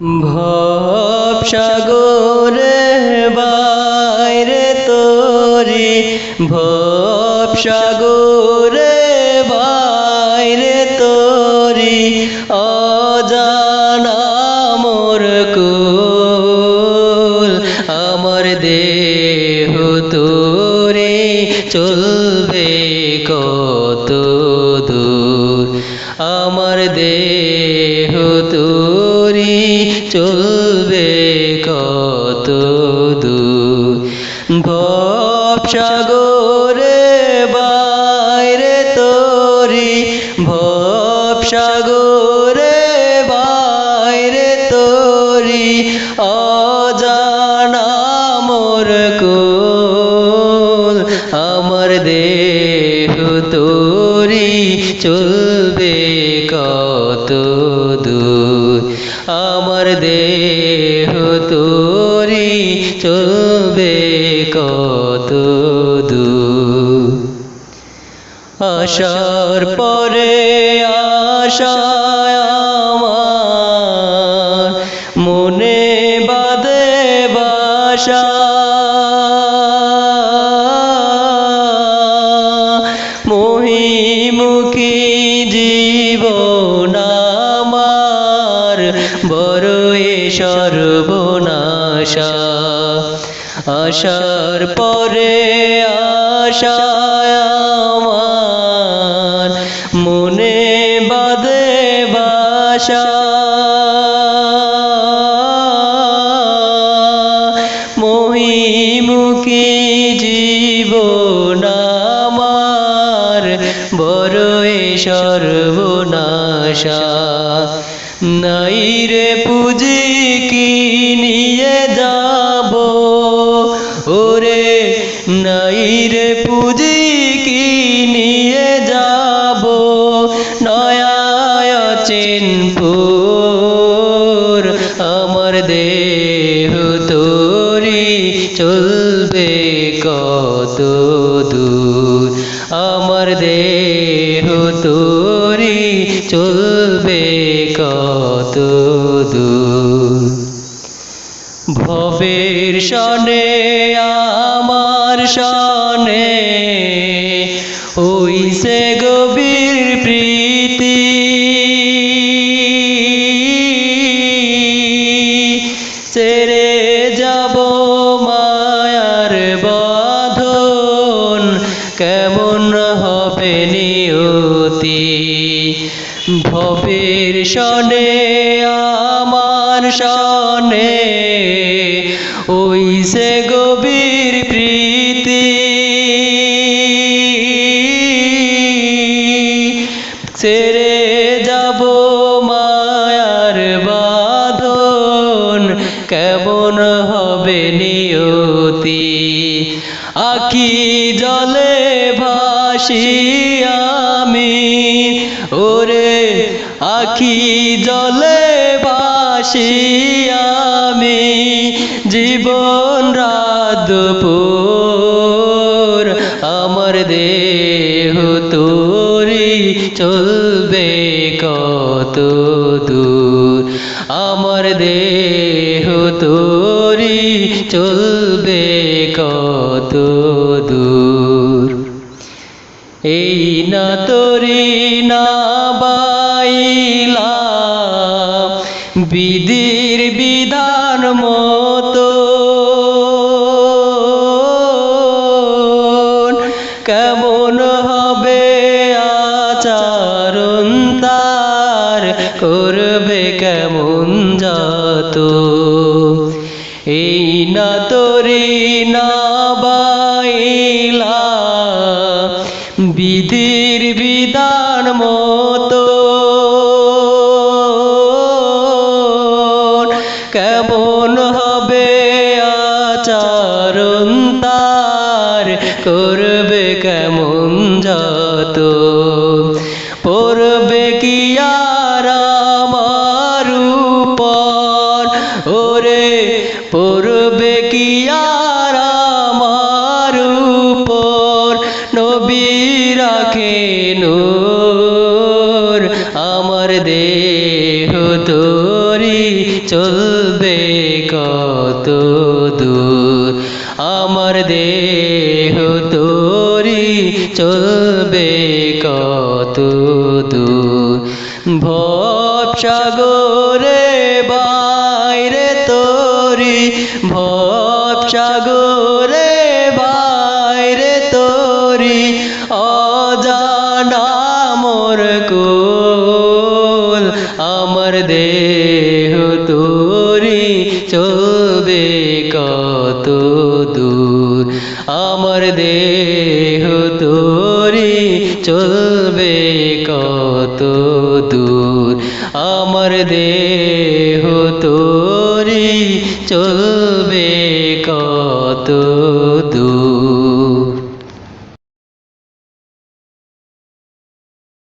ভবসাগরে বাইরে তোরি ভবসাগরে বাইরে তোরি, অজানা মোর কুল, আমার দেহ তোরে চলবে কত দূর, আমার দেহ চলবে কত দূর। ভবসাগরে বাইরে তোরি ভবসাগরে বাইরে তোরি, অজানা মোর কুল, আমার দেহ তোরি, চলবে কত দেহ তোরি চলবে কত দূর। আসার পরে আশায় আমার মনে বাদে বাসা। মহিমুখী জীবন আসার পরে আশায় আমার মনে বাদে বাসা। মহিমুখী জীবন আমার বড়ই সর্বনাশা। নাই রে পুঁজি কি যাব চিনপুর আমার দেহ তোরি চলবে কত দূর? আমার দেহ তোরি চলবে কত দূর? ভবের সনে, আমার সনে ভবের সনে, আমার সনে, ওই সে গভীর প্রীতি। ছেড়ে যাব মায়ার বাঁধন, কেমন হবে নিয়তি? আখি জলে ভাসি আখি জলে ভাসি আমি, জীবন রাতপুর। আমার দেহ তোরি চলবে কত দূর। আমার দেহ তোরি চলবে কত দূর। এই না তোরি না বিধির বিধান মতো। কেমন হবে আচারণ তার, করবে কেমন যত। এই না তোরি না বাইলা, বিধির বিধান মতো। করবে কেমন যত? পড়বে কি আর ওরে, পড়বে কি আর আমার উপর? নবী রাখে নূর, আমার দেহ তোরি চলবে কত দূর? আমার দেহ দূর ভব সাগরে বাইরে তোরি। ভব সাগরে বাইরে তোরি। অজানা মোর কোল, আমার দেহ তোরি। চলবে কত দূর? আমার দেহ তোরি, চলবে আমার দেহ তোরি চলবে কত